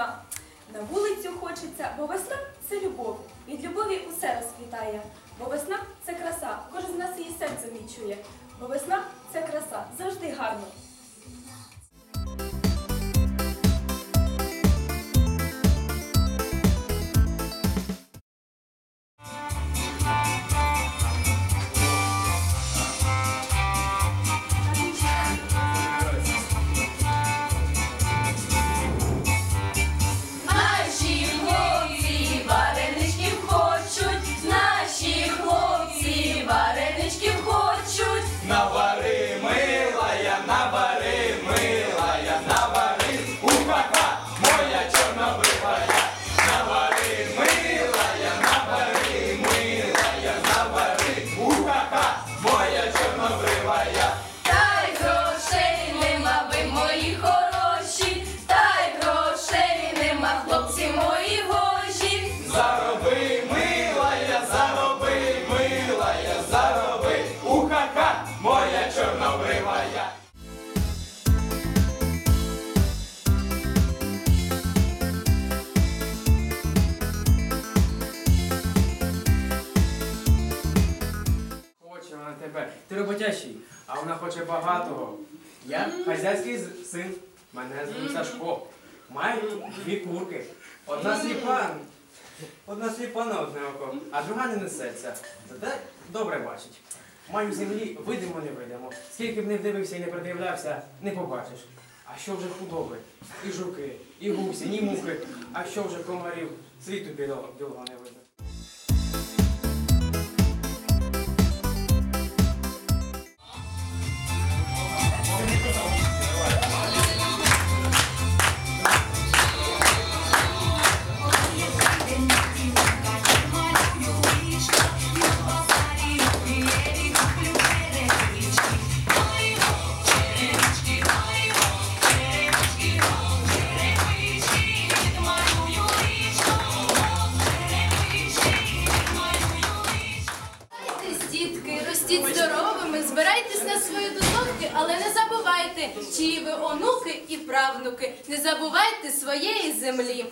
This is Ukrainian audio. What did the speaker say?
весна. На вулицю хочеться, бо весна це тебе. Ти роботящий, а вона хоче багатого. Я хазяйський син. Мене звуть Сашко. Маю дві курки. Одна сліпа. Одна сліпа на одне око, а друга не несеться. Зате добре бачить. Маю землі, видимо, не видимо. Скільки б не дивився і не придивлявся, не побачиш. А що вже худоби? І жуки, і гусі, ні мухи. А що вже комарів? Світу білого, білого не видно. свої доньки, але не забувайте, чиї ви онуки і правнуки, не забувайте своєї землі.